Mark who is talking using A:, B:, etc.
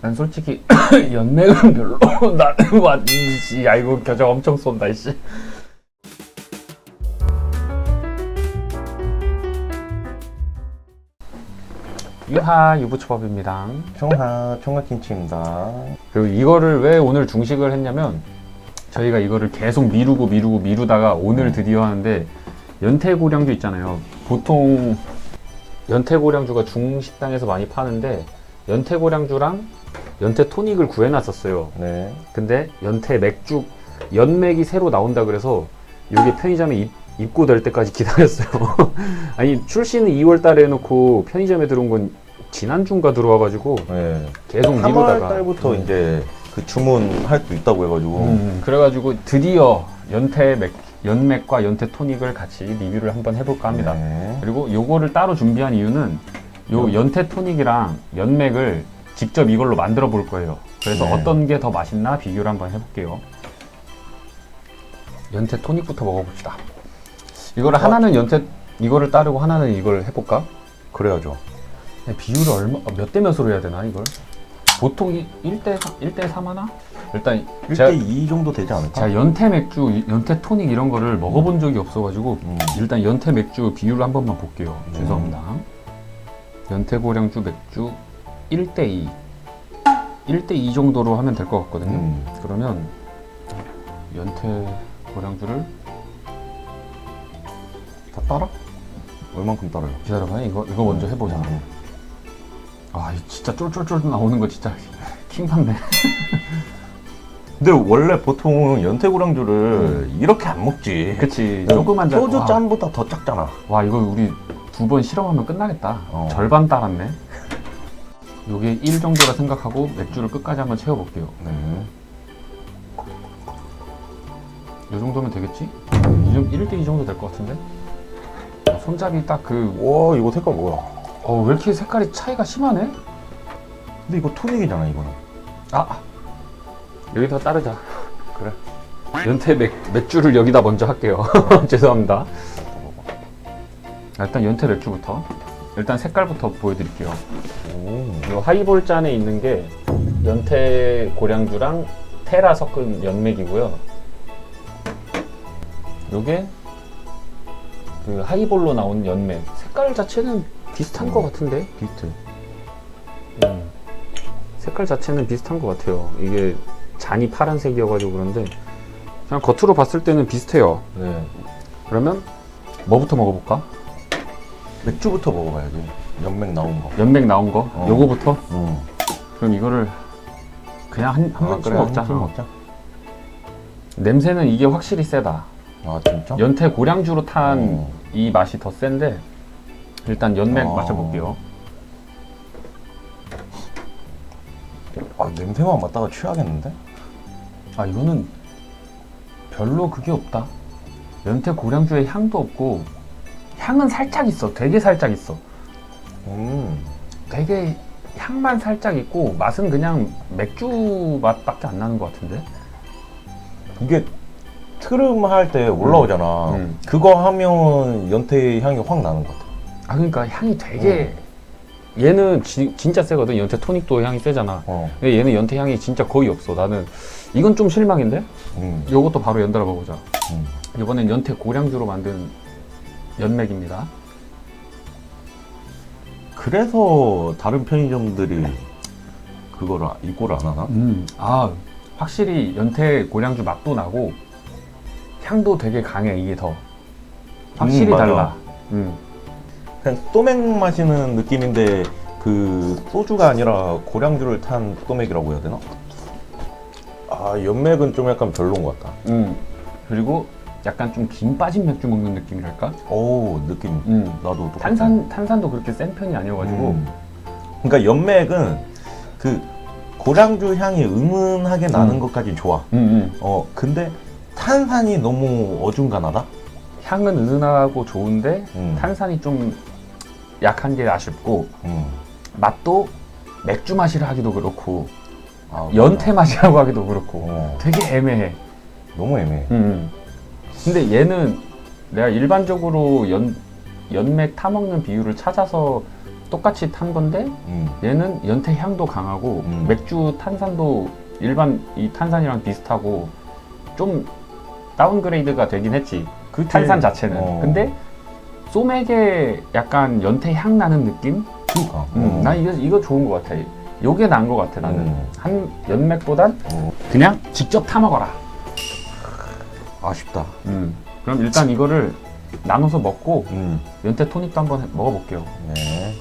A: 난 솔직히 연맥은 별로 나는 완지 야 이거 겨자 엄청 쏜다 이씨 유하 유부초밥입니다
B: 청하 청각김치입니다.
A: 그리고 이거를 왜 오늘 중식을 했냐면 저희가 이거를 계속 미루고 미루고 미루다가 오늘 드디어 하는데 연태고량주 있잖아요. 보통 연태고량주가 중식당에서 많이 파는데 연태고량주랑 연태 토닉을 구해놨었어요.
B: 네.
A: 근데 연태 맥주 연맥이 새로 나온다 그래서 이게 편의점에 입, 입고될 때까지 기다렸어요. 아니 출시는 2월 달에 해놓고 편의점에 들어온 건 지난주인가 들어와가지고
B: 네.
A: 계속
B: 3월
A: 미루다가
B: 달부터 이제 그 주문할 수 있다고 해가지고.
A: 음, 그래가지고 드디어 연태 맥, 연맥과 연태 토닉을 같이 리뷰를 한번 해볼까 합니다.
B: 네.
A: 그리고 요거를 따로 준비한 이유는 요 연태 토닉이랑 연맥을 직접 이걸로 만들어 볼 거예요. 그래서
B: 네.
A: 어떤 게 더 맛있나 비교를 한번 해볼게요. 연태 토닉부터 먹어봅시다. 이거를 하나는 연태 이거를 따르고 하나는 이걸 해볼까?
B: 그래야죠.
A: 네, 비율을 얼마 몇 대 몇으로 해야 되나 이걸? 보통 1대 1대 3 하나? 일단
B: 1대
A: 제가
B: 2 정도 되지 않을까?
A: 제가 연태 맥주, 이- 연태 토닉 이런 거를 먹어본 적이 없어가지고
B: 음.
A: 일단 연태 맥주 비율을 한 번만 볼게요.
B: 음.
A: 죄송합니다. 연태 고량주 맥주 1대2 1대2 정도로 하면 될 것 같거든요.
B: 음.
A: 그러면 연태 고량주를 다 따라?
B: 얼만큼 따라요?
A: 기다려봐요. 이거 이거 먼저 해보자.
B: 음.
A: 아, 이 진짜 쫄쫄쫄 나오는 거 진짜 킹받네.
B: 근데 원래 보통 연태고량주를 이렇게 안 먹지.
A: 그치. 조그만 잔.
B: 네. 소주
A: 와.
B: 잔보다 더 작잖아.
A: 와 이거 우리 두 번 실험하면 끝나겠다
B: 어.
A: 절반 따랐네 요게 1 정도라 생각하고 맥주를 끝까지 한번 채워볼게요
B: 네.
A: 요 정도면 되겠지? 이 정- 1대2 정도 될 것 같은데 어, 손잡이 딱 그
B: 와 이거 색깔 뭐야?
A: 어, 왜 이렇게 색깔이 차이가 심하네?
B: 근데 이거 토닉이잖아 이거는.
A: 아 여기다 따르자
B: 그래.
A: 연태 맥, 맥주를 여기다 먼저 할게요 죄송합니다 아, 일단 연태 맥주부터 일단 색깔부터 보여드릴게요
B: 오.
A: 요 하이볼 잔에 있는 게 연태 고량주랑 테라 섞은 연맥이고요. 요게 그 하이볼로 나온 연맥. 색깔 자체는 비슷한 것 같은데?
B: 비트.
A: 음. 색깔 자체는 비슷한 것 같아요. 이게 잔이 파란색이어가지고 그런데 그냥 겉으로 봤을 때는 비슷해요.
B: 네.
A: 그러면 뭐부터 먹어볼까?
B: 맥주부터 먹어봐야지. 연맥 나온 거.
A: 연맥 나온 거?
B: 어.
A: 요거부터?
B: 응.
A: 그럼 이거를 그냥 한, 한
B: 아,
A: 번씩
B: 그래
A: 먹자.
B: 한술 먹자.
A: 냄새는 이게 확실히 세다.
B: 아 진짜?
A: 연태 고량주로 탄
B: 어.
A: 이 맛이 더 센데 일단 연맥
B: 아.
A: 마셔볼게요.
B: 아 냄새만 맡다가 취하겠는데?
A: 아 이거는 별로 그게 없다. 연태 고량주의 향도 없고 향은 살짝 있어. 되게 살짝 있어.
B: 음.
A: 되게 향만 살짝 있고 맛은 그냥 맥주 맛밖에 안 나는 것 같은데.
B: 이게 트름 할 때 올라오잖아.
A: 음.
B: 그거 하면 연태 향이 확 나는 것 같아.
A: 아 그러니까 향이 되게 얘는 지- 진짜 세거든. 연태 토닉도 향이 세잖아.
B: 어.
A: 근데 얘는 연태 향이 진짜 거의 없어. 나는 이건 좀 실망인데.
B: 음.
A: 요것도 바로 연달아 먹어보자.
B: 음.
A: 이번엔 연태 고량주로 만든 연맥입니다.
B: 그래서 다른 편의점들이 그거를 아- 입고를 안 하나?
A: 음, 아 확실히 연태 고량주 맛도 나고 향도 되게 강해 이게 더 확실히
B: 음, 맞아.
A: 달라. 음,
B: 그냥 소맥 마시는 느낌인데 그 소주가 아니라 고량주를 탄 소맥이라고 해야 되나? 아 연맥은 좀 약간 별로인 것 같다.
A: 음. 그리고 약간 좀 김 빠진 맥주 먹는 느낌이랄까?
B: 오 느낌
A: 음.
B: 나도 똑같아.
A: 탄산 탄산도 그렇게 센 편이 아니어가지고
B: 음. 그러니까 연맥은 그 고량주 향이 은은하게 나는
A: 음.
B: 것까지 좋아.
A: 음, 음.
B: 어 근데 탄산이 너무 어중간하다.
A: 향은 은은하고 좋은데
B: 음.
A: 탄산이 좀 약한 게 아쉽고
B: 음.
A: 맛도 맥주 맛이라 하기도 그렇고
B: 아,
A: 연태 맛이라고 하기도 그렇고
B: 어,
A: 되게 애매해.
B: 너무 애매해.
A: 음. 근데 얘는 내가 일반적으로 연 연맥 타 먹는 비율을 찾아서 똑같이 탄 건데
B: 음.
A: 얘는 연태 향도 강하고
B: 음.
A: 맥주 탄산도 일반 이 탄산이랑 비슷하고 좀 다운그레이드가 되긴 했지 그 탄산 자체는
B: 어.
A: 근데 소맥에 약간 연태 향 나는 느낌?
B: 그니까.
A: 음, 난 이거 이거 좋은 것 같아 요게 나은 것 같아 나는
B: 음.
A: 한 연맥보단
B: 어.
A: 그냥 직접 타 먹어라
B: 아쉽다.
A: 음. 그럼 일단 이거를 나눠서 먹고
B: 음.
A: 연태 토닉도 한번 해- 먹어볼게요
B: 네.